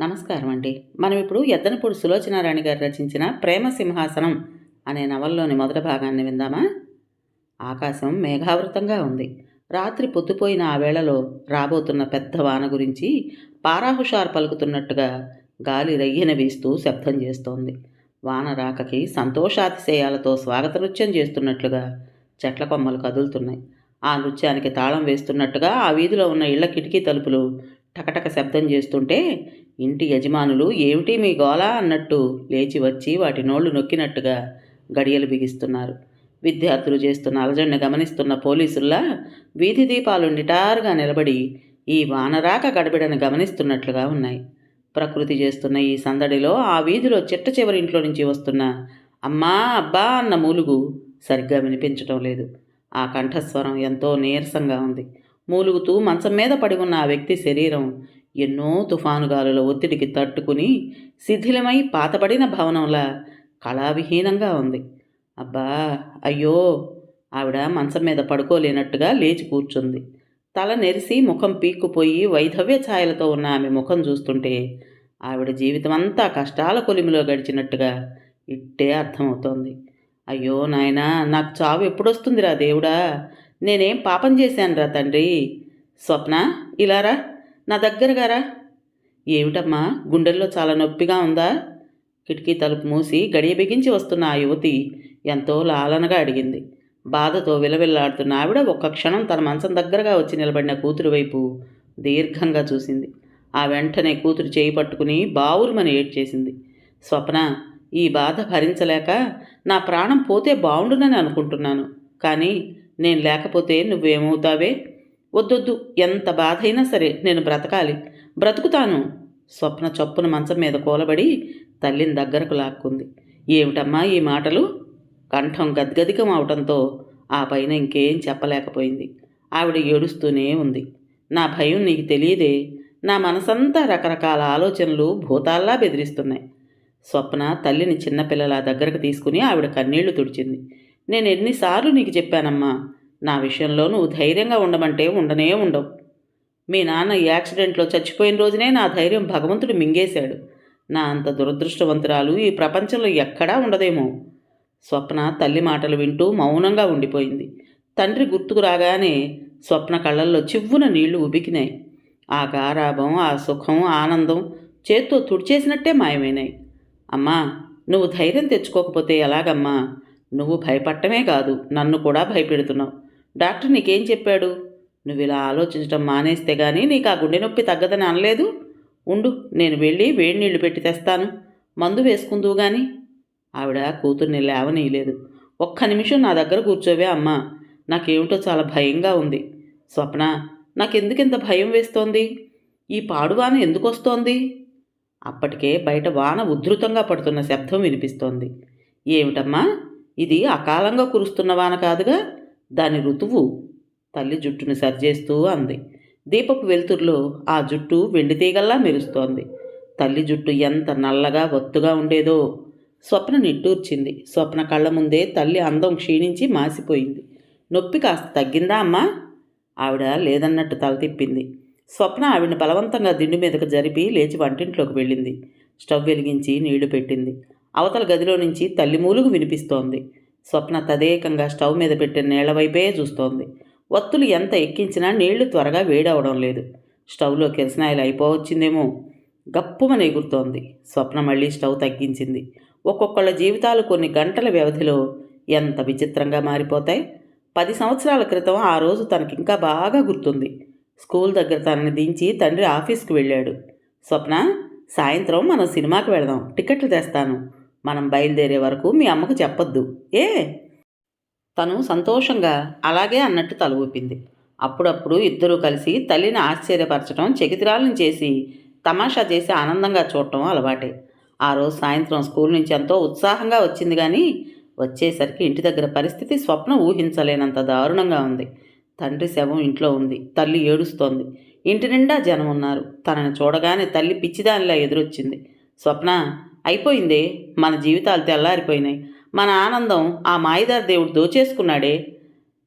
నమస్కారం అండి. మనం ఇప్పుడు ఎద్దనపూడి సులోచనారాణి గారు రచించిన ప్రేమ సింహాసనం అనే నవల్లోని మొదటి భాగాన్ని విందామా? ఆకాశం మేఘావృతంగా ఉంది. రాత్రి పొద్దుపోయిన ఆ వేళలో రాబోతున్న పెద్ద వాన గురించి పారాహుషార్ పలుకుతున్నట్టుగా గాలి రయ్యన వీస్తూ శబ్దం చేస్తోంది. వాన రాకకి సంతోషాతిశయాలతో స్వాగత నృత్యం చేస్తున్నట్లుగా చెట్ల కొమ్మలు కదులుతున్నాయి. ఆ నృత్యానికి తాళం వేస్తున్నట్టుగా ఆ వీధిలో ఉన్న ఇళ్ళ కిటికీ తలుపులు టకటక శబ్దం చేస్తుంటే ఇంటి యజమానులు ఏమిటి మీ గోల? అన్నట్టు లేచి వచ్చి వాటి నోళ్ళు నొక్కినట్టుగా గడియలు బిగిస్తున్నారు. విద్యార్థులు చేస్తున్న అలజడిని గమనిస్తున్న పోలీసుల్లా వీధి దీపాలు నిటారుగా నిలబడి ఈ వానరాక గడబిడని గమనిస్తున్నట్లుగా ఉన్నాయి. ప్రకృతి చేస్తున్న ఈ సందడిలో ఆ వీధిలో చిట్ట చివరి ఇంట్లో నుంచి వస్తున్న అమ్మా అబ్బా అన్న మూలుగు సరిగ్గా వినిపించటం లేదు. ఆ కంఠస్వరం ఎంతో నీరసంగా ఉంది. మూలుగుతూ మంచం మీద పడి ఉన్న ఆ వ్యక్తి శరీరం ఎన్నో తుఫానుగాలుల ఒత్తిడికి తట్టుకుని శిథిలమై పాతబడిన భవనంలా కళావిహీనంగా ఉంది. అబ్బా అయ్యో! ఆవిడ మంచం మీద పడుకోలేనట్టుగా లేచి కూర్చుంది. తల నెరిసి ముఖం పీక్కుపోయి వైధవ్య ఛాయలతో ఉన్న ఆమె ముఖం చూస్తుంటే ఆవిడ జీవితం అంతా కష్టాల కొలిమిలో గడిచినట్టుగా ఇట్టే అర్థమవుతోంది. అయ్యో నాయనా నాకు చావు ఎప్పుడొస్తుందిరా దేవుడా? నేనేం పాపం చేశానురా తండ్రి? స్వప్న ఇలారా నా దగ్గర గారా? ఏమిటమ్మా గుండెల్లో చాలా నొప్పిగా ఉందా? కిటికీ తలుపు మూసి గడియ బిగించి వస్తున్న ఆ యువతి ఎంతో లాలనగా అడిగింది. బాధతో విలవిల్లాడుతున్న ఆవిడ ఒక్క క్షణం తన మంచం దగ్గరగా వచ్చి నిలబడిన కూతురు వైపు దీర్ఘంగా చూసింది. ఆ వెంటనే కూతురు చేయి పట్టుకుని బావురుమని ఏడ్చేసింది. స్వప్న ఈ బాధ భరించలేక నా ప్రాణం పోతే బావుండునని అనుకుంటున్నాను. కానీ నేను లేకపోతే నువ్వేమవుతావే? వద్దొద్దు. ఎంత బాధైనా సరే నేను బ్రతకాలి. బ్రతుకుతాను. స్వప్న చొప్పున మంచం మీద కూలబడి తల్లిని దగ్గరకు లాక్కుంది. ఏమిటమ్మా ఈ మాటలు? కంఠం గద్గదికం అవటంతో ఆ పైన ఇంకేం చెప్పలేకపోయింది. ఆవిడ ఏడుస్తూనే ఉంది. నా భయం నీకు తెలియదే. నా మనసంతా రకరకాల ఆలోచనలు భూతాల్లా బెదిరిస్తున్నాయి. స్వప్న తల్లిని చిన్నపిల్లల దగ్గరకు తీసుకుని ఆవిడ కన్నీళ్ళు తుడిచింది. నేను ఎన్నిసార్లు నీకు చెప్పానమ్మా నా విషయంలో నువ్వు ధైర్యంగా ఉండమంటే ఉండనే ఉండవు. మీ నాన్న ఈ యాక్సిడెంట్లో చచ్చిపోయిన రోజునే నా ధైర్యం భగవంతుడు మింగేశాడు. నా అంత దురదృష్టవంతురాలు ఈ ప్రపంచంలో ఎక్కడా ఉండదేమో. స్వప్న తల్లి మాటలు వింటూ మౌనంగా ఉండిపోయింది. తండ్రి గుర్తుకు రాగానే స్వప్న కళ్ళల్లో చివ్వున నీళ్ళు ఉబికినాయి. ఆ గారాభం ఆ సుఖం ఆనందం చేత్తో తుడిచేసినట్టే మాయమైనాయి. అమ్మా నువ్వు ధైర్యం తెచ్చుకోకపోతే ఎలాగమ్మా? నువ్వు భయపడటమే కాదు నన్ను కూడా భయపెడుతున్నావు. డాక్టర్ నీకేం చెప్పాడు? నువ్వు ఇలా ఆలోచించడం మానేస్తే కానీ నీకు ఆ గుండె నొప్పి తగ్గదని అనలేదు. ఉండు నేను వెళ్ళి వేడి నీళ్ళు పెట్టి తెస్తాను. మందు వేసుకుందువు గాని. ఆవిడ కూతుర్ని లేవనీయలేదు. ఒక్క నిమిషం నా దగ్గర కూర్చోవే అమ్మా. నాకేమిటో చాలా భయంగా ఉంది. స్వప్న నాకెందుకింత భయం వేస్తోంది? ఈ పాడువాన ఎందుకు వస్తోంది అప్పటికే బయట వాన ఉధృతంగా పడుతున్న శబ్దం వినిపిస్తోంది. ఏమిటమ్మా? ఇది అకాలంగా కురుస్తున్న వాన కాదుగా? దాని ఋతువు తల్లి జుట్టును సరిచేస్తూ అంది. దీపపు వెలుతురులో ఆ జుట్టు వెండి తీగల్లా మెరుస్తోంది. తల్లి జుట్టు ఎంత నల్లగా ఒత్తుగా ఉండేదో స్వప్న నిట్టూర్చింది. స్వప్న కళ్ళ ముందే తల్లి అందం క్షీణించి మాసిపోయింది. నొప్పి కాస్త తగ్గిందా అమ్మా? ఆవిడ లేదన్నట్టు తల తిప్పింది. స్వప్న ఆవిడని బలవంతంగా దిండు మీదకు జరిపి లేచి వంటింట్లోకి వెళ్ళింది. స్టవ్ వెలిగించి నీళ్ళు పెట్టింది. అవతల గదిలో నుంచి తల్లి మూలుగు వినిపిస్తోంది. స్వప్న తదేకంగా స్టవ్ మీద పెట్టిన నీళ్ళ వైపే చూస్తోంది. వత్తులు ఎంత ఎక్కించినా నీళ్ళు త్వరగా వేడవడం లేదు. స్టవ్లో కిరసనాయిలు అయిపోవచ్చిందేమో గప్పుమని ఎగురుతోంది. స్వప్న మళ్ళీ స్టవ్ తగ్గించింది. ఒక్కొక్కళ్ళ జీవితాలు కొన్ని గంటల వ్యవధిలో ఎంత విచిత్రంగా మారిపోతాయి? పది సంవత్సరాల క్రితం ఆ రోజు తనకింకా బాగా గుర్తుంది. స్కూల్ దగ్గర తనని దించి తండ్రి ఆఫీస్కి వెళ్ళాడు. స్వప్న సాయంత్రం మనం సినిమాకి వెళదాం. టికెట్లు తెస్తాను. మనం బయలుదేరే వరకు మీ అమ్మకు చెప్పొద్దు. ఏ? తను సంతోషంగా అలాగే అన్నట్టు తల ఊపింది. అప్పుడప్పుడు ఇద్దరూ కలిసి తల్లిని ఆశ్చర్యపరచడం చెకితిరాలను చేసి తమాషా చేసి ఆనందంగా చూడటం అలవాటే. ఆ రోజు సాయంత్రం స్కూల్ నుంచి ఎంతో ఉత్సాహంగా వచ్చింది కానీ వచ్చేసరికి ఇంటి దగ్గర పరిస్థితి స్వప్నం ఊహించలేనంత దారుణంగా ఉంది. తండ్రి శవం ఇంట్లో ఉంది. తల్లి ఏడుస్తోంది. ఇంటి నిండా జనం ఉన్నారు తనని చూడగానే తల్లి పిచ్చిదానిలా ఎదురొచ్చింది. స్వప్న అయిపోయిందే. మన జీవితాలు తెల్లారిపోయినాయి. మన ఆనందం ఆ మాయదారి దేవుడు దోచేసుకున్నాడే.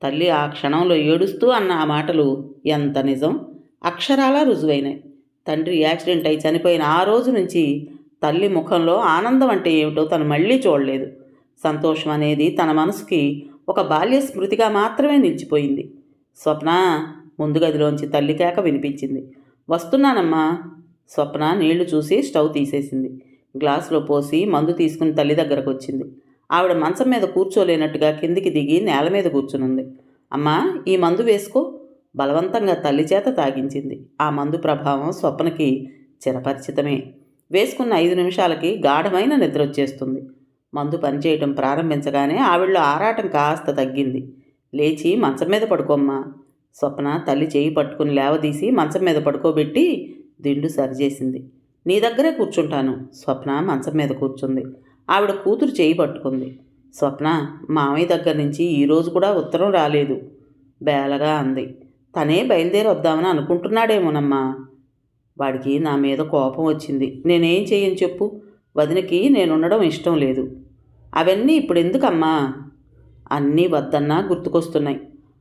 తల్లి ఆ క్షణంలో ఏడుస్తూ అన్న ఆ మాటలు ఎంత నిజం? అక్షరాలా రుజువైనాయి. తండ్రి యాక్సిడెంట్ అయి చనిపోయిన ఆ రోజు నుంచి తల్లి ముఖంలో ఆనందం అంటే ఏమిటో తను మళ్ళీ చూడలేదు. సంతోషం అనేది తన మనసుకి ఒక బాల్య స్మృతిగా మాత్రమే నిలిచిపోయింది. స్వప్న ముందు గదిలోంచి తల్లి కేక వినిపించింది. వస్తున్నానమ్మా. స్వప్న నీళ్ళు చూసి స్టవ్ తీసేసింది. గ్లాసులో పోసి మందు తీసుకుని తల్లి దగ్గరకు వచ్చింది ఆవిడ మంచం మీద కూర్చోలేనట్టుగా కిందికి దిగి నేల మీద కూర్చునుంది. అమ్మా ఈ మందు వేసుకో. బలవంతంగా తల్లి చేత తాగించింది. ఆ మందు ప్రభావం స్వప్నకి చిరపరిచితమే. వేసుకున్న ఐదు నిమిషాలకి గాఢమైన నిద్ర వచ్చేస్తుంది మందు పనిచేయటం ప్రారంభించగానే ఆవిడలో ఆరాటం కాస్త తగ్గింది. లేచి మంచం మీద పడుకోమ్మా. స్వప్న తల్లి చేయి పట్టుకుని లేవదీసి మంచం మీద పడుకోబెట్టి దిండు సరిచేసింది. నీ దగ్గరే కూర్చుంటాను. స్వప్న మంచం మీద కూర్చుంది. ఆవిడ కూతురు చేయి పట్టుకుంది. స్వప్న మామయ్య దగ్గర నుంచి ఈరోజు కూడా ఉత్తరం రాలేదు. బేలగా అంది. తనే బయలుదేరి వద్దామని అనుకుంటున్నాడేమోనమ్మా. వాడికి నా మీద కోపం వచ్చింది. నేనేం చేయని చెప్పు. వదినకి నేనుండడం ఇష్టం లేదు. అవన్నీ ఇప్పుడు ఎందుకమ్మా అన్నీ వద్దన్నా గుర్తుకొస్తున్నాయి.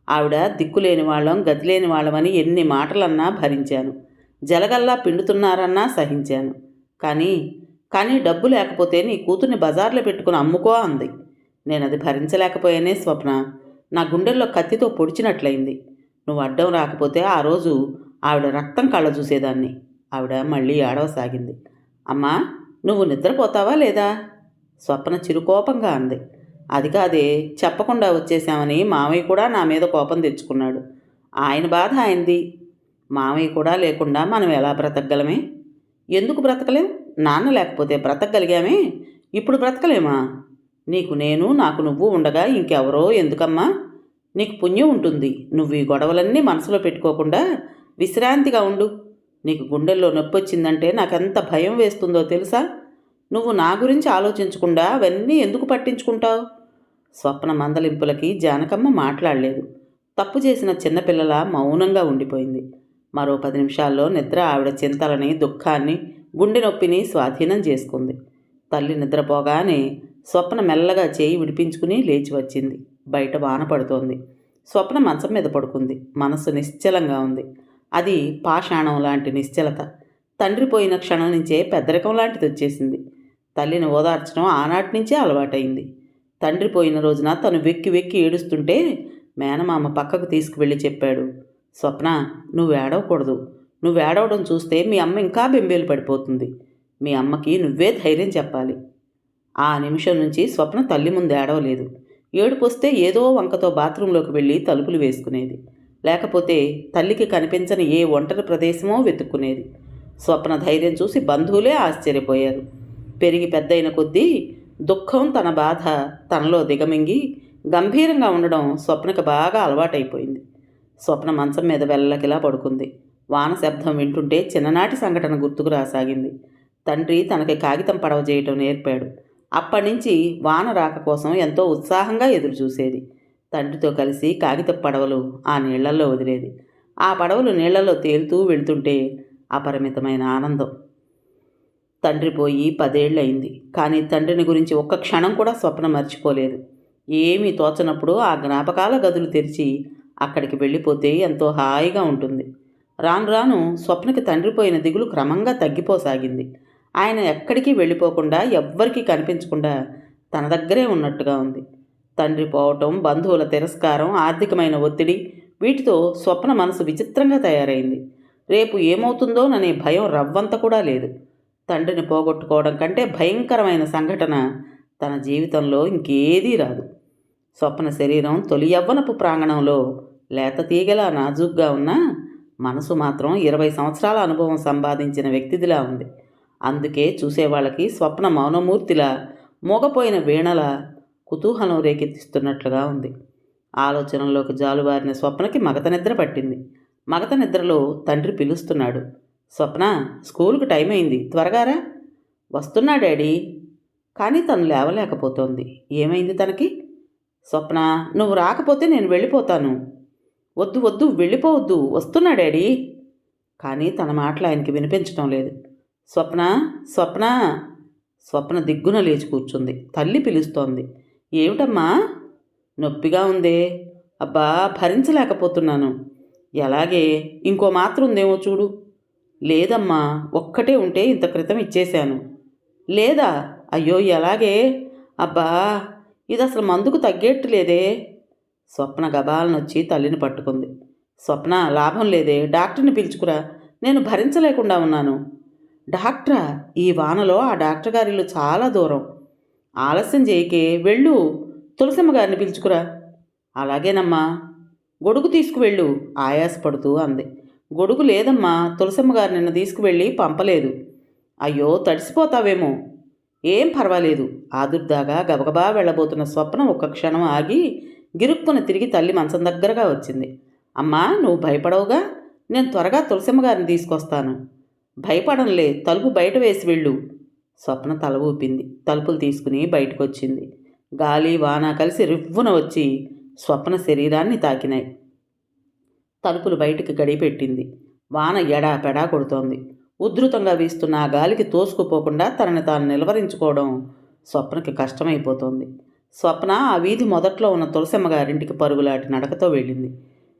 ఆవిడ దిక్కులేని వాళ్ళం గతి లేని వాళ్ళమని ఎన్ని మాటలన్నా భరించాను. జలగల్లా పిండుతున్నారన్నా సహించాను. కానీ కానీ డబ్బు లేకపోతే నీ కూతుర్ని బజార్లో పెట్టుకుని అమ్ముకో అంది. నేను అది భరించలేకపోయానే స్వప్న. నా గుండెల్లో కత్తితో పొడిచినట్లయింది. నువ్వు అడ్డం రాకపోతే ఆ రోజు ఆవిడ రక్తం కళ్ళ చూసేదాన్ని. ఆవిడ మళ్ళీ ఏడవసాగింది అమ్మా నువ్వు నిద్రపోతావా లేదా? స్వప్న చిరుకోపంగా అంది. అది కాదే చెప్పకుండా వచ్చేసామని మామయ్య కూడా నా మీద కోపం తెచ్చుకున్నాడు. ఆయన బాధ ఆయనది. మామయ్య కూడా లేకుండా మనం ఎలా బ్రతకగలమే? ఎందుకు బ్రతకలేం? నాన్న లేకపోతే బ్రతకగలిగామే? ఇప్పుడు బ్రతకలేమా? నీకు నేను నాకు నువ్వు ఉండగా ఇంకెవరో ఎందుకమ్మా? నీకు పుణ్యం ఉంటుంది. నువ్వు ఈ గొడవలన్నీ మనసులో పెట్టుకోకుండా విశ్రాంతిగా ఉండు. నీకు గుండెల్లో నొప్పి వచ్చిందంటే నాకెంత భయం వేస్తుందో తెలుసా? నువ్వు నా గురించి ఆలోచించకుండా అవన్నీ ఎందుకు పట్టించుకుంటావు? స్వప్న మందలింపులకి జానకమ్మ మాట్లాడలేదు. తప్పు చేసిన చిన్నపిల్లల మౌనంగా ఉండిపోయింది. మరో పది నిమిషాల్లో నిద్ర ఆవిడ చింతలని దుఃఖాన్ని గుండె నొప్పిని స్వాధీనం చేసుకుంది. తల్లి నిద్రపోగానే స్వప్న మెల్లగా చేయి విడిపించుకుని లేచి వచ్చింది. బయట వాన పడుతోంది. స్వప్న మంచం మీద పడుకుంది. మనసు నిశ్చలంగా ఉంది. అది పాషాణం లాంటి నిశ్చలత. తండ్రి పోయిన క్షణం నుంచే పెద్దరికం లాంటిది వచ్చేసింది. తల్లిని ఓదార్చడం ఆనాటి నుంచే అలవాటైంది. తండ్రి పోయిన రోజున తను వెక్కి వెక్కి ఏడుస్తుంటే మేనమామ పక్కకు తీసుకువెళ్ళి చెప్పాడు స్వప్న నువ్వు ఏడవకూడదు. నువ్వు ఏడవడం చూస్తే మీ అమ్మ ఇంకా బెంబేలు పడిపోతుంది. మీ అమ్మకి నువ్వే ధైర్యం చెప్పాలి. ఆ నిమిషం నుంచి స్వప్న తల్లి ముందు ఏడవలేదు. ఏడుపు వస్తే ఏదో వంకతో బాత్రూంలోకి వెళ్ళి తలుపులు వేసుకునేది. లేకపోతే తల్లికి కనిపించని ఏ ఒంటరి ప్రదేశమో వెతుక్కునేది. స్వప్న ధైర్యం చూసి బంధువులే ఆశ్చర్యపోయారు. పెరిగి పెద్దయిన కొద్దీ దుఃఖం తన బాధ తనలో దిగమింగి గంభీరంగా ఉండడం స్వప్నకు బాగా అలవాటైపోయింది. స్వప్న మంచం మీద వెళ్ళకిలా పడుకుంది. వాన శబ్దం వింటుంటే చిన్ననాటి సంఘటన గుర్తుకు రాసాగింది. తండ్రి తనకి కాగితం పడవ చేయటం నేర్పాడు. అప్పటి నుంచి వాన రాక కోసం ఎంతో ఉత్సాహంగా ఎదురుచూసేది. తండ్రితో కలిసి కాగిత పడవలు ఆ నీళ్ళలో వదిలేది. ఆ పడవలు నీళ్ళలో తేలుతూ వెళ్తుంటే అపరిమితమైన ఆనందం. తండ్రి పోయి పదేళ్ళయింది కానీ తండ్రిని గురించి ఒక్క క్షణం కూడా స్వప్న మర్చిపోలేదు. ఏమీ తోచనప్పుడు ఆ జ్ఞాపకాల గదులు తెరిచి అక్కడికి వెళ్ళిపోతే ఎంతో హాయిగా ఉంటుంది. రాను రాను స్వప్నకి తండ్రి పోయిన దిగులు క్రమంగా తగ్గిపోసాగింది. ఆయన ఎక్కడికి వెళ్ళిపోకుండా ఎవ్వరికీ కనిపించకుండా తన దగ్గరే ఉన్నట్టుగా ఉంది. తండ్రి పోవటం బంధువుల తిరస్కారం ఆర్థికమైన ఒత్తిడి వీటితో స్వప్న మనసు విచిత్రంగా తయారైంది. రేపు ఏమవుతుందోననే భయం రవ్వంత కూడా లేదు. తండ్రిని పోగొట్టుకోవడం కంటే భయంకరమైన సంఘటన తన జీవితంలో ఇంకేదీ రాదు. స్వప్న శరీరం తొలి యవ్వనపు ప్రాంగణంలో లేత తీగలా నాజూగ్గా ఉన్న మనసు మాత్రం ఇరవై సంవత్సరాల అనుభవం సంపాదించిన వ్యక్తిదిలా ఉంది. అందుకే చూసేవాళ్ళకి స్వప్న మౌనమూర్తిలా మూగపోయిన వీణల కుతూహలం రేకెత్తిస్తున్నట్లుగా ఉంది. ఆలోచనలోకి జాలువారిన స్వప్నకి మగత నిద్ర పట్టింది. మగత నిద్రలో తండ్రి పిలుస్తున్నాడు. స్వప్న స్కూల్కి టైం అయింది. త్వరగారా వస్తున్నా డాడీ. కానీ తను లేవలేకపోతోంది. ఏమైంది తనకి? స్వప్న నువ్వు రాకపోతే నేను వెళ్ళిపోతాను. వద్దు వద్దు వెళ్ళిపోవద్దు వస్తున్నా డాడీ. కానీ తన మాటలు ఆయనకి వినిపించడం లేదు. స్వప్న స్వప్న స్వప్న దిగ్గున లేచి కూర్చుంది. తల్లి పిలుస్తోంది. ఏమిటమ్మా? నొప్పిగా ఉందే. అబ్బా భరించలేకపోతున్నాను. ఎలాగే? ఇంకో మాత్రం ఉందేమో చూడు. లేదమ్మా ఒక్కటే ఉంటే ఇంత క్రితం ఇచ్చేశాను. లేదా? అయ్యో ఎలాగే? అబ్బా ఇది అసలు మందుకు తగ్గేట్టు లేదే. స్వప్న గబాలనొచ్చి తల్లిని పట్టుకుంది. స్వప్న లాభం లేదే డాక్టర్ని పిలుచుకురా నేను భరించలేకుండా ఉన్నాను. డాక్టరా ఈ వానలో ఆ డాక్టర్ గారిలు చాలా దూరం. ఆలస్యం చేయకే వెళ్ళు తులసమ్మ గారిని పిలుచుకురా. అలాగేనమ్మా. గొడుగు తీసుకువెళ్ళు ఆయాసపడుతూ అంది. గొడుగు లేదమ్మా తులసమ్మ గారు నిన్న తీసుకువెళ్ళి పంపలేదు. అయ్యో తడిసిపోతావేమో. ఏం పర్వాలేదు. ఆదుర్దాగా గబగబా వెళ్ళబోతున్న స్వప్నం ఒక్క క్షణం ఆగి గిరుక్కున తిరిగి తల్లి మంచం దగ్గరగా వచ్చింది. అమ్మా నువ్వు భయపడవుగా? నేను త్వరగా తులసమ్మ గారిని తీసుకొస్తాను. భయపడంలే తలుపు బయట వేసి వెళ్ళు. స్వప్న తల ఊపింది. తలుపులు తీసుకుని బయటకు వచ్చింది గాలి వాన కలిసి రివ్వున వచ్చి స్వప్న శరీరాన్ని తాకినాయి. తలుపులు బయటికి గడిపెట్టింది. వాన ఎడా పెడా కొడుతోంది. ఉధృతంగా వీస్తున్న ఆ గాలికి తోసుకుపోకుండా తనని తాను నిలవరించుకోవడం స్వప్నకి కష్టమైపోతోంది. స్వప్న ఆ వీధి మొదట్లో ఉన్న తులసమ్మ గారింటికి పరుగులాటి నడకతో వెళ్ళింది.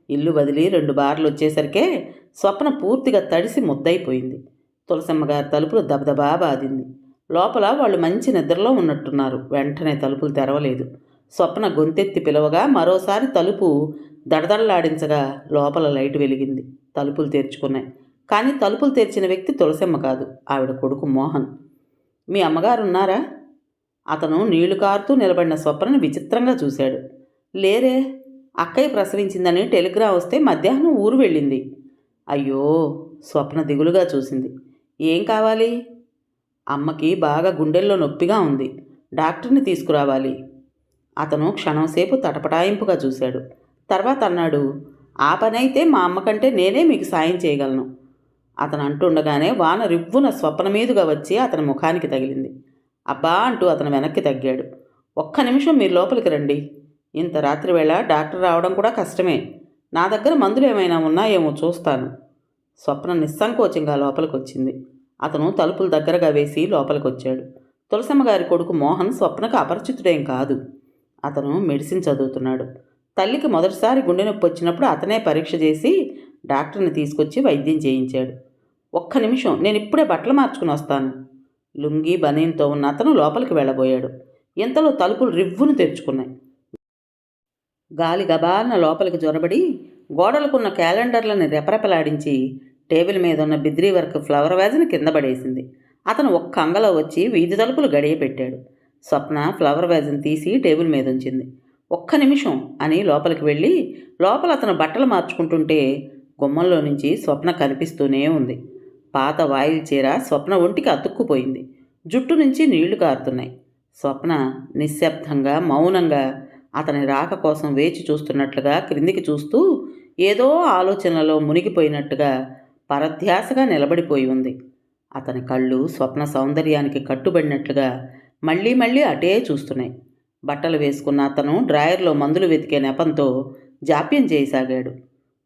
ఇల్లు వదిలి రెండు బార్లు వచ్చేసరికే స్వప్న పూర్తిగా తడిసి ముద్దయిపోయింది. తులసమ్మ గారి తలుపులు దబదబా బాదింది లోపల వాళ్ళు మంచి నిద్రలో ఉన్నట్టున్నారు. వెంటనే తలుపులు తెరవలేదు. స్వప్న గొంతెత్తి పిలవగా మరోసారి తలుపు దడదడలాడించగా లోపల లైట్ వెలిగింది. తలుపులు తెరుచుకున్నాయి. కానీ తలుపులు తెరిచిన వ్యక్తి తులసమ్మ కాదు. ఆవిడ కొడుకు మోహన్. మీ అమ్మగారు ఉన్నారా అతను నీళ్ళు కారుతూ నిలబడిన స్వప్నను విచిత్రంగా చూశాడు. లేరే అక్కయ్య ప్రసవించిందని టెలిగ్రామ్ వస్తే మధ్యాహ్నం ఊరు వెళ్ళింది. అయ్యో స్వప్న దిగులుగా చూసింది. ఏం కావాలి? అమ్మకి బాగా గుండెల్లో నొప్పిగా ఉంది. డాక్టర్ని తీసుకురావాలి. అతను క్షణంసేపు తటపటాయింపుగా చూశాడు. తర్వాత అన్నాడు ఆ పనైతే మా అమ్మకంటే నేనే మీకు సాయం చేయగలను. అతను అంటుండగానే వాన రివ్వున స్వప్న మీదుగా వచ్చి అతని ముఖానికి తగిలింది. అబ్బా అంటూ అతను వెనక్కి తగ్గాడు. ఒక్క నిమిషం మీరు లోపలికి రండి. ఇంత రాత్రి వేళ డాక్టర్ రావడం కూడా కష్టమే. నా దగ్గర మందులు ఏమైనా ఉన్నాయేమో చూస్తాను. స్వప్న నిస్సంకోచంగా లోపలికి వచ్చింది అతను తలుపులు దగ్గరగా వేసి లోపలికి వచ్చాడు తులసమ్మ గారి కొడుకు మోహన్ స్వప్నకు అపరిచితుడేం కాదు. అతను మెడిసిన్ చదువుతున్నాడు. తల్లికి మొదటిసారి గుండె నొప్పి వచ్చినప్పుడు అతనే పరీక్ష చేసి డాక్టర్ని తీసుకొచ్చి వైద్యం చేయించాడు. ఒక్క నిమిషం నేను ఇప్పుడే బట్టలు మార్చుకుని వస్తాను. లుంగి బనీన్తో ఉన్న అతను లోపలికి వెళ్ళబోయాడు. ఇంతలో తలుపులు రివ్వును తెరుచుకున్నాయి. గాలి గబాలన లోపలికి జొరబడి గోడలకున్న క్యాలెండర్లని రెపరెపలాడించి టేబుల్ మీద ఉన్న బిద్రీ వర్క్ ఫ్లవర్ వ్యాజ్ని కింద పడేసింది. అతను ఒక్క అంగలో వచ్చి వీధి తలుపులు గడియ పెట్టాడు స్వప్న ఫ్లవర్ వ్యాజ్ని తీసి టేబుల్ మీద ఉంచింది ఒక్క నిమిషం అని లోపలికి వెళ్ళి లోపల అతను బట్టలు మార్చుకుంటుంటే గుమ్మంలో నుంచి స్వప్న కనిపిస్తూనే ఉంది. పాత వాయిల్ చీర స్వప్న ఒంటికి అతుక్కుపోయింది. జుట్టు నుంచి నీళ్ళు కారుతున్నాయి. స్వప్న నిశ్శబ్దంగా మౌనంగా అతని రాక కోసం వేచి చూస్తున్నట్లుగా క్రిందికి చూస్తూ ఏదో ఆలోచనలో మునిగిపోయినట్టుగా పరధ్యాసగా నిలబడిపోయి ఉంది. అతని కళ్ళు స్వప్న సౌందర్యానికి కట్టుబడినట్లుగా మళ్ళీ మళ్ళీ అటే చూస్తున్నాయి. బట్టలు వేసుకున్న అతను డ్రాయర్లో మందులు వెతికే నెపంతో జాప్యం చేయసాగాడు.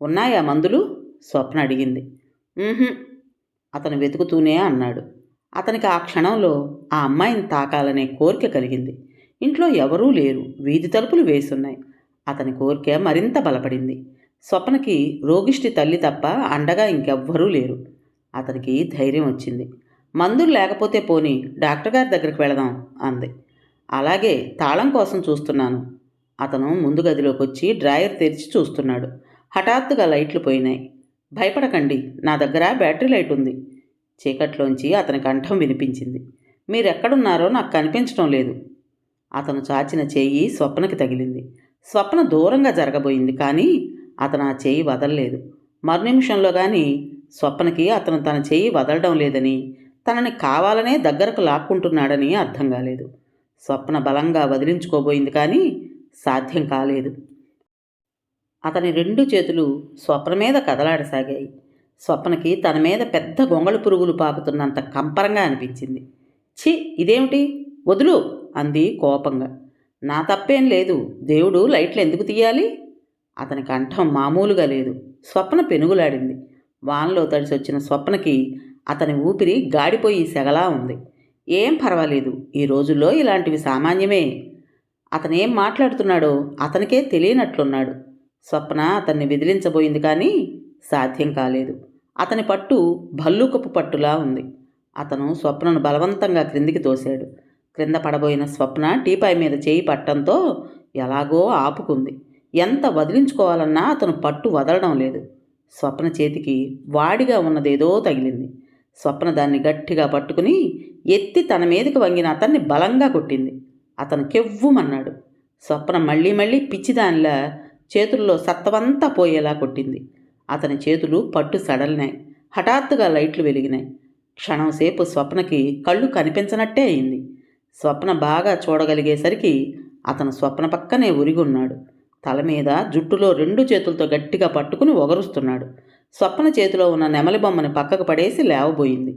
ఉన్నాయా మందులు? స్వప్న అడిగింది. అతను వెతుకుతూనే అన్నాడు. అతనికి ఆ క్షణంలో ఆ అమ్మాయిని తాకాలనే కోరిక కలిగింది. ఇంట్లో ఎవరూ లేరు. వీధి తలుపులు వేసున్నాయి. అతని కోరిక మరింత బలపడింది. స్వప్నకి రోగిష్టి తల్లి తప్ప అండగా ఇంకెవ్వరూ లేరు. అతనికి ధైర్యం వచ్చింది. మందులు లేకపోతే పోని డాక్టర్ గారి దగ్గరికి వెళదాం అంది. అలాగే తాళం కోసం చూస్తున్నాను. అతను ముందు గదిలోకి వచ్చి డ్రాయర్ తెరిచి చూస్తున్నాడు. హఠాత్తుగా లైట్లు పోయినాయి. భయపడకండి నా దగ్గర బ్యాటరీ లైట్ ఉంది. చీకట్లోంచి అతని కంఠం వినిపించింది. మీరెక్కడున్నారో నాకు కనిపించడం లేదు. అతను చాచిన చేయి స్వప్నకి తగిలింది. స్వప్న దూరంగా జరగబోయింది కానీ అతను ఆ చేయి వదలలేదు. మరునిమిషంలో కానీ స్వప్నకి అతను తన చేయి వదలడం లేదని తనని కావాలనే దగ్గరకు లాక్కుంటున్నాడని అర్థం కాలేదు. స్వప్న బలంగా వదిలించుకోబోయింది కానీ సాధ్యం కాలేదు. అతని రెండు చేతులు స్వప్న మీద కదలాడసాగాయి. స్వప్నకి తన మీద పెద్ద గొంగళి పురుగులు పాకుతున్నంత కంపరంగా అనిపించింది. ఛీ! ఇదేమిటి? వదులు! అంది కోపంగా. నా తప్పేం లేదు. దేవుడు లైట్లు ఎందుకు తీయాలి? అతని కంఠం మామూలుగా లేదు. స్వప్న పెనుగులాడింది. వానలో తడిసి వచ్చిన స్వప్నకి అతని ఊపిరి గాడిపోయి సెగలా ఉంది. ఏం పర్వాలేదు. ఈ రోజుల్లో ఇలాంటివి సామాన్యమే. అతనేం మాట్లాడుతున్నాడో అతనికే తెలియనట్లున్నాడు. స్వప్న అతన్ని విదిలించబోయింది కానీ సాధ్యం కాలేదు. అతని పట్టు భల్లూకపు పట్టులా ఉంది. అతను స్వప్నను బలవంతంగా క్రిందికి తోశాడు. క్రింద పడబోయిన స్వప్న టీపాయ్ మీద చేయి పట్టంతో ఎలాగో ఆపుకుంది. ఎంత వదిలించుకోవాలన్నా అతను పట్టు వదలడం లేదు. స్వప్న చేతికి వాడిగా ఉన్నదేదో తగిలింది. స్వప్న దాన్ని గట్టిగా పట్టుకుని ఎత్తి తన మీదకి వంగిన అతన్ని బలంగా కొట్టింది. అతను కెవ్వుమన్నాడు. స్వప్న మళ్ళీ మళ్ళీ పిచ్చిదానిలా చేతుల్లో సత్తవంతా పోయేలా కొట్టింది. అతని చేతులు పట్టు సడలినాయి. హఠాత్తుగా లైట్లు వెలిగినాయి. క్షణంసేపు స్వప్నకి కళ్ళు కనిపించనట్టే అయింది. స్వప్న బాగా చూడగలిగేసరికి అతను స్వప్న పక్కనే ఉరిగున్నాడు. తల మీద జుట్టులో రెండు చేతులతో గట్టిగా పట్టుకుని ఒగరుస్తున్నాడు. స్వప్న చేతిలో ఉన్న నెమలి బొమ్మని పక్కకు పడేసి లేవబోయింది.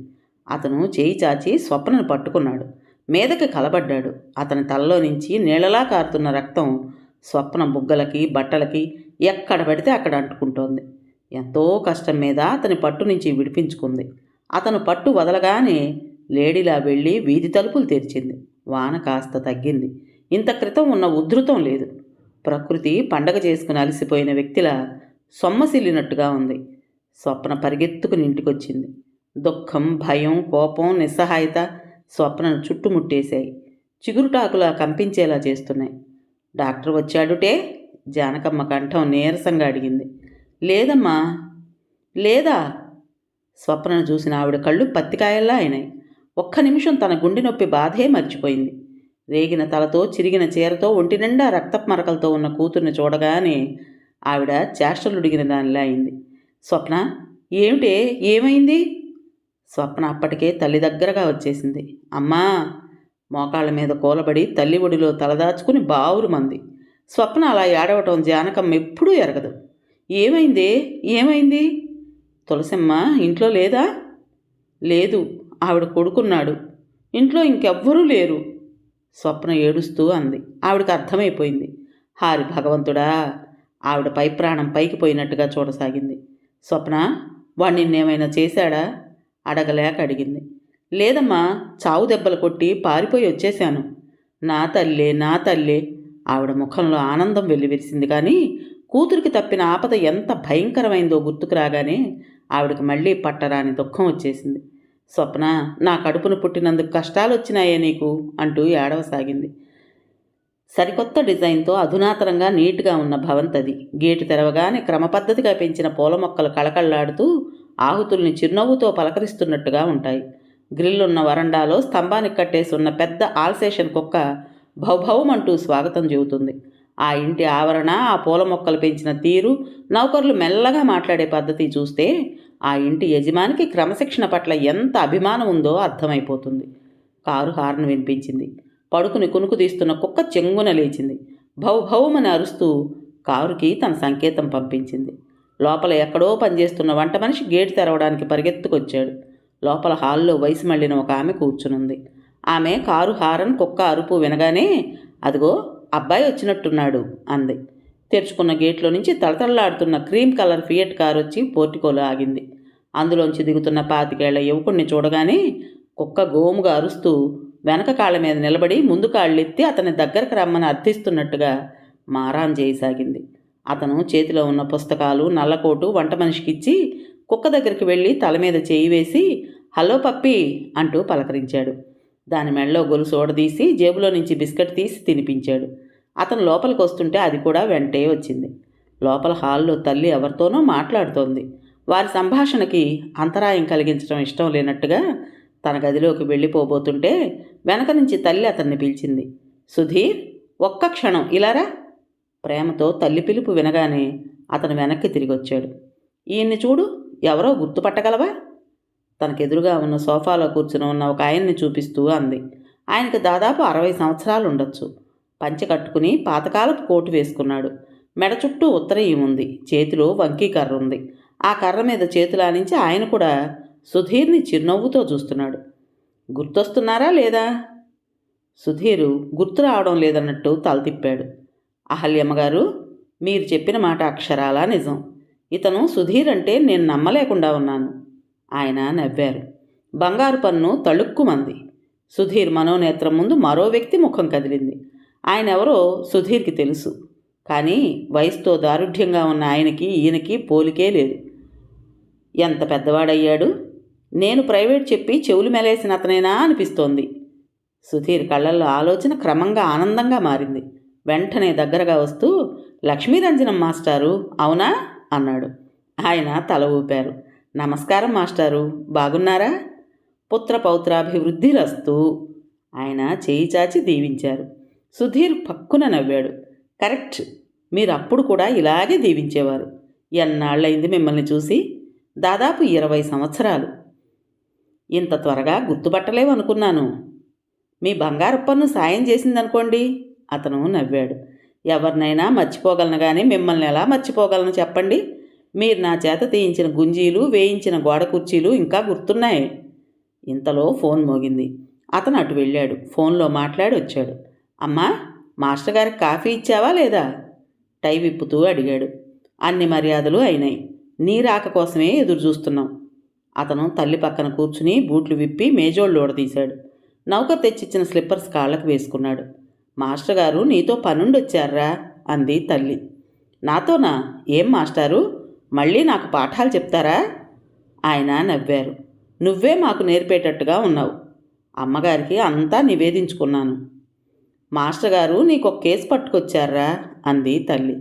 అతను చేయి చాచి స్వప్నను పట్టుకున్నాడు. మీదకి కలబడ్డాడు. అతని తలలో నుంచి నీళ్ళలా కారుతున్న రక్తం స్వప్న బుగ్గలకి బట్టలకి ఎక్కడ పడితే అక్కడ అంటుకుంటోంది. ఎంతో కష్టం మీద అతని పట్టు నుంచి విడిపించుకుంది. అతను పట్టు వదలగానే లేడీలా వెళ్ళి వీధి తలుపులు తెరిచింది. వాన కాస్త తగ్గింది. ఇంత క్రితం ఉన్న ఉధృతం లేదు. ప్రకృతి పండగ చేసుకుని అలసిపోయిన వ్యక్తిలా సొమ్మసిల్లినట్టుగా ఉంది. స్వప్న పరిగెత్తుకుని ఇంటికొచ్చింది. దుఃఖం భయం కోపం నిస్సహాయత స్వప్నను చుట్టుముట్టేశాయి. చిగురుటాకులా కంపించేలా చేస్తున్నాయి. డాక్టర్ వచ్చాడుటే జానకమ్మ కంఠం నీరసంగా అడిగింది. లేదమ్మా లేదా? స్వప్నను చూసిన ఆవిడ కళ్ళు పత్తికాయల్లా అయినాయి. ఒక్క నిమిషం తన గుండె నొప్పి బాధే మర్చిపోయింది. రేగిన తలతో చిరిగిన చీరతో ఒంటి నిండా రక్తపు మరకలతో ఉన్న కూతుర్ని చూడగానే ఆవిడ చేష్టలుడిగిన దానిలా అయింది. స్వప్న ఏమిటే? ఏమైంది? స్వప్న అప్పటికే తల్లి దగ్గరగా వచ్చేసింది. అమ్మా మోకాళ్ళ మీద కూలబడి తల్లి ఒడిలో తలదాచుకుని బావురు మంది. స్వప్న అలా ఏడవటం జానకమ్మ ఎప్పుడూ ఎరగదు. ఏమైంది? ఏమైంది? తులసమ్మ ఇంట్లో లేదా? లేదు ఆవిడ కొడుకున్నాడు. ఇంట్లో ఇంకెవ్వరూ లేరు. స్వప్న ఏడుస్తూ అంది. ఆవిడకి అర్థమైపోయింది. హారి భగవంతుడా ఆవిడ పై ప్రాణం పైకి పోయినట్టుగా చూడసాగింది. స్వప్న వాణ్ణి నిన్నేమైనా చేశాడా? అడగలేక అడిగింది. లేదమ్మా చావు దెబ్బలు కొట్టి పారిపోయి వచ్చేశాను. నా తల్లే నా తల్లే ఆవిడ ముఖంలో ఆనందం వెల్లివిరిసింది కానీ కూతురికి తప్పిన ఆపద ఎంత భయంకరమైందో గుర్తుకు రాగానే ఆవిడకి మళ్ళీ పట్టరాని దుఃఖం వచ్చేసింది. స్వప్న నా కడుపును పుట్టినందుకు కష్టాలు వచ్చినాయే నీకు అంటూ ఏడవసాగింది. సరికొత్త డిజైన్తో అధునాతనంగా నీట్గా ఉన్న భవంతది. గేటు తెరవగానే క్రమపద్ధతిగా పెంచిన పూల మొక్కలు కళకళ్ళాడుతూ ఆహుతుల్ని చిరునవ్వుతో పలకరిస్తున్నట్టుగా ఉంటాయి. గ్రిల్లున్న వరండాలో స్తంభానికి కట్టేసి ఉన్న పెద్ద ఆల్సేషన్ కుక్క భౌభౌమంటూ స్వాగతం చెబుతుంది. ఆ ఇంటి ఆవరణ ఆ పూల మొక్కలు పెంచిన తీరు నౌకర్లు మెల్లగా మాట్లాడే పద్ధతి చూస్తే ఆ ఇంటి యజమానికి క్రమశిక్షణ పట్ల ఎంత అభిమానం ఉందో అర్థమైపోతుంది. కారు హార్న్ వినిపించింది. పడుకుని కునుకు తీస్తున్న కుక్క చెంగున లేచింది. భౌ భౌమని అరుస్తూ కారుకి తన సంకేతం పంపించింది. లోపల ఎక్కడో పనిచేస్తున్న వంట మనిషి గేటు తెరవడానికి పరిగెత్తుకొచ్చాడు. లోపల హాల్లో వయసు మళ్ళిన ఒక ఆమె కూర్చునుంది. ఆమె కారు హారన్ కుక్క అరుపు వినగానే అదిగో అబ్బాయి వచ్చినట్టున్నాడు అంది. తెరుచుకున్న గేట్లో నుంచి తళతళలాడుతున్న క్రీమ్ కలర్ ఫియట్ కారు వచ్చి పోర్టికోలో ఆగింది. అందులోంచి దిగుతున్న పాతికేళ్ళ యువకుణ్ణి చూడగానే కుక్క గోముగా అరుస్తూ వెనక కాళ్ళ మీద నిలబడి ముందు కాళ్ళెత్తి అతని దగ్గరకు రమ్మని అర్థిస్తున్నట్టుగా మారాన్ చేయసాగింది అతను చేతిలో ఉన్న పుస్తకాలు నల్లకోటు వంట మనిషికిచ్చి కుక్క దగ్గరికి వెళ్ళి తల మీద చేయి వేసి హలో పప్పి అంటూ పలకరించాడు. దాని మెడలో గొలుసు ఓడదీసి జేబులో నుంచి బిస్కెట్ తీసి తినిపించాడు. అతను లోపలికి వస్తుంటే అది కూడా వెంటే వచ్చింది. లోపల హాల్లో తల్లి ఎవరితోనో మాట్లాడుతోంది. వారి సంభాషణకి అంతరాయం కలిగించడం ఇష్టం లేనట్టుగా తన గదిలోకి వెళ్ళిపోబోతుంటే వెనక నుంచి తల్లి అతన్ని పిలిచింది. సుధీర్ ఒక్క క్షణం ఇలారా ప్రేమతో తల్లి పిలుపు వినగానే అతను వెనక్కి తిరిగి వచ్చాడు ఈయన్ని చూడు ఎవరో గుర్తుపట్టగలవా? తనకు ఎదురుగా ఉన్న సోఫాలో కూర్చుని ఉన్న ఒక ఆయన్ని చూపిస్తూ అంది. ఆయనకు దాదాపు అరవై సంవత్సరాలు ఉండొచ్చు. పంచె కట్టుకుని పాతకాలపు కోటు వేసుకున్నాడు. మెడ చుట్టూ ఉత్తరయం ఉంది. చేతిలో వంకీ కర్ర ఉంది. ఆ కర్ర మీద చేతులానించి ఆయన కూడా సుధీర్ని చిరునవ్వుతో చూస్తున్నాడు. గుర్తొస్తున్నారా లేదా? సుధీరు గుర్తు రావడం లేదన్నట్టు తల తిప్పాడు. అహల్యమ్మగారు మీరు చెప్పిన మాట అక్షరాలా నిజం. ఇతను సుధీర్ అంటే నేను నమ్మలేకుండా ఉన్నాను. ఆయన నవ్వారు. బంగారు పన్ను తళుక్కుమంది. సుధీర్ మనోనేత్రం ముందు మరో వ్యక్తి ముఖం కదిలింది. ఆయన ఎవరో సుధీర్కి తెలుసు. కానీ వయసుతో దారుఢ్యంగా ఉన్న ఆయనకి ఈయనకి పోలికే లేదు. ఎంత పెద్దవాడయ్యాడు? నేను ప్రైవేట్ చెప్పి చెవులు మెలేసిన అతనేనా అనిపిస్తోంది. సుధీర్ కళ్ళల్లో ఆలోచన క్రమంగా ఆనందంగా మారింది. వెంటనే దగ్గరగా వస్తూ లక్ష్మీరంజనం మాస్టారు అవునా? అన్నాడు. ఆయన తల ఊపారు. నమస్కారం మాస్టారు. బాగున్నారా? పుత్ర పౌత్రాభివృద్ధి రస్తూ ఆయన చేయి చాచి దీవించారు. సుధీర్ పక్కున నవ్వాడు. కరెక్ట్. మీరు అప్పుడు కూడా ఇలాగే దీవించేవారు. ఎన్నాళ్ళైంది మిమ్మల్ని చూసి? దాదాపు ఇరవై సంవత్సరాలు. ఇంత త్వరగా గుర్తుపట్టలేవనుకున్నాను మీ బంగారు పన్ను సాయం చేసిందనుకోండి అతను నవ్వాడు. ఎవరినైనా మర్చిపోగలను కానీ మిమ్మల్ని ఎలా మర్చిపోగలను చెప్పండి? మీరు నా చేత తీయించిన గుంజీలు వేయించిన గోడ కుర్చీలు ఇంకా గుర్తున్నాయి. ఇంతలో ఫోన్ మోగింది. అతను అటు వెళ్ళాడు. ఫోన్లో మాట్లాడి వచ్చాడు. అమ్మా మాస్టర్ గారికి కాఫీ ఇచ్చావా లేదా? టై విప్పుతూ అడిగాడు. అన్ని మర్యాదలు అయినాయి. నీ రాక కోసమే ఎదురు చూస్తున్నాం. అతను తల్లి పక్కన కూర్చుని బూట్లు విప్పి మేజోళ్ళు ఊడదీశాడు. నౌకర్ తెచ్చిచ్చిన స్లిప్పర్స్ కాళ్ళకు వేసుకున్నాడు. మాస్టర్ గారు నీతో పనుండొచ్చారా? అంది తల్లి. నాతోనా? ఏం మాస్టారు? మళ్ళీ నాకు పాఠాలు చెప్తారా? ఆయన నవ్వారు. నువ్వే మాకు నేర్పేటట్టుగా ఉన్నావు. అమ్మగారికి అంతా నివేదించుకున్నాను. మాస్టర్ గారు నీకు ఒక కేసు పట్టుకొచ్చారా? అంది తల్లి.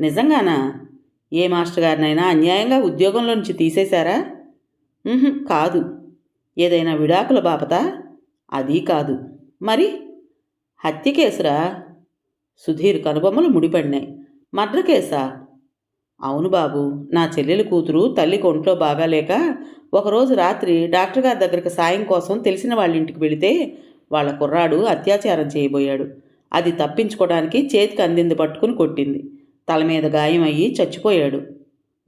నిజంగానా? ఏ మాస్టర్ గారినైనా అన్యాయంగా ఉద్యోగంలో నుంచి తీసేశారా? కాదు. ఏదైనా విడాకుల బాపత? అది కాదు. మరి? హత్య కేసురా? సుధీర్ కనుబొమ్మలు ముడిపడినాయి. మర్ర కేసా? అవును బాబు నా చెల్లెలి కూతురు తల్లికి ఒంట్లో బాగాలేక ఒకరోజు రాత్రి డాక్టర్ గారి దగ్గరికి సాయం కోసం తెలిసిన వాళ్ళ ఇంటికి వెళితే వాళ్ళ కుర్రాడు అత్యాచారం చేయబోయాడు. అది తప్పించుకోవడానికి చేతికి అందింది పట్టుకుని కొట్టింది. తల మీద గాయం అయ్యి చచ్చిపోయాడు.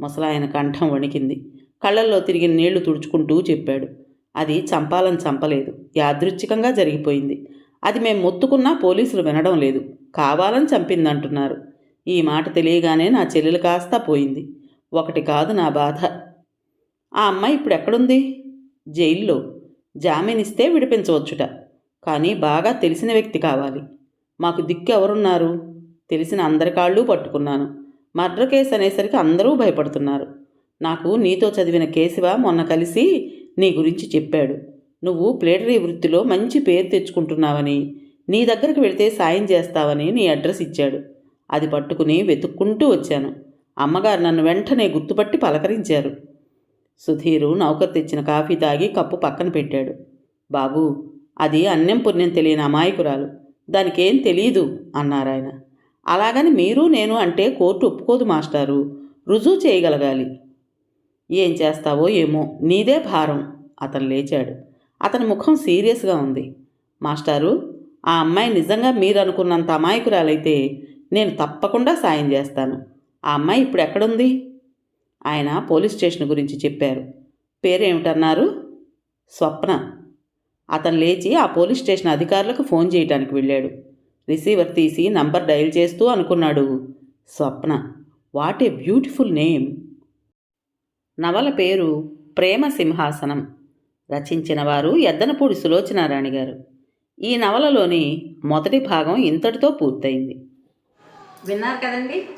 ముసలాయన కంఠం వణికింది. కళ్ళల్లో తిరిగిన నీళ్ళు తుడుచుకుంటూ చెప్పాడు. అది చంపాలని చంపలేదు. యాదృచ్ఛికంగా జరిగిపోయింది. అది మేము మొత్తుకున్నా పోలీసులు వినడం లేదు. కావాలని చంపిందంటున్నారు. ఈ మాట తెలియగానే నా చెల్లెలు కాస్తా పోయింది. ఒకటి కాదు నా బాధ. ఆ అమ్మాయి ఇప్పుడు ఎక్కడుంది? జైల్లో. జామీన్ ఇస్తే విడిపించవచ్చుట. కానీ బాగా తెలిసిన వ్యక్తి కావాలి. మాకు దిక్కు ఎవరున్నారు? తెలిసిన అందరి కాళ్ళు పట్టుకున్నాను. మర్డర్ కేసు అనేసరికి అందరూ భయపడుతున్నారు. నాకు నీతో చదివిన కేశవ మొన్న కలిసి నీ గురించి చెప్పాడు. నువ్వు ప్లేటరీ వృత్తిలో మంచి పేరు తెచ్చుకుంటున్నావని నీ దగ్గరికి వెళితే సాయం చేస్తావని నీ అడ్రస్ ఇచ్చాడు. అది పట్టుకుని వెతుక్కుంటూ వచ్చాను. అమ్మగారు నన్ను వెంటనే గుర్తుపట్టి పలకరించారు. సుధీరు నౌకర్ తెచ్చిన కాఫీ తాగి కప్పు పక్కన పెట్టాడు. బాబు అది అన్యం పుణ్యం తెలియని అమాయకురాలు. దానికేం తెలియదు అన్నారాయన అలాగని మీరు నేను అంటే కోర్టు ఒప్పుకోదు మాస్టారు. రుజువు చేయగలగాలి. ఏం చేస్తావో ఏమో నీదే భారం అతను లేచాడు. అతని ముఖం సీరియస్గా ఉంది. మాస్టారు ఆ అమ్మాయి నిజంగా మీరు అనుకున్నంత అమాయకురాలైతే నేను తప్పకుండా సాయం చేస్తాను. ఆ అమ్మాయి ఇప్పుడు ఎక్కడుంది? ఆయన పోలీస్ స్టేషన్ గురించి చెప్పారు. పేరేమిటన్నారు? స్వప్న. అతను లేచి ఆ పోలీస్ స్టేషన్ అధికారులకు ఫోన్ చేయడానికి వెళ్ళాడు. రిసీవర్ తీసి నంబర్ డయల్ చేస్తూ అనుకున్నాడు Swapna. What a beautiful name. నవల పేరు ప్రేమ సింహాసనం. రచించిన వారు ఎద్దనపూడి సులోచనారాణి గారు. ఈ నవలలోని మొదటి భాగం ఇంతటితో పూర్తయింది. విన్నారు కదండి?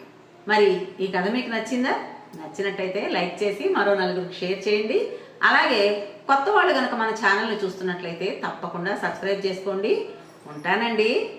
మరి ఈ కథ మీకు నచ్చిందా? నచ్చినట్టయితే లైక్ చేసి మరో నలుగురికి షేర్ చేయండి. అలాగే కొత్త వాళ్ళు కనుక మన ఛానల్ని చూస్తున్నట్లయితే తప్పకుండా సబ్స్క్రైబ్ చేసుకోండి. ఉంటానండి.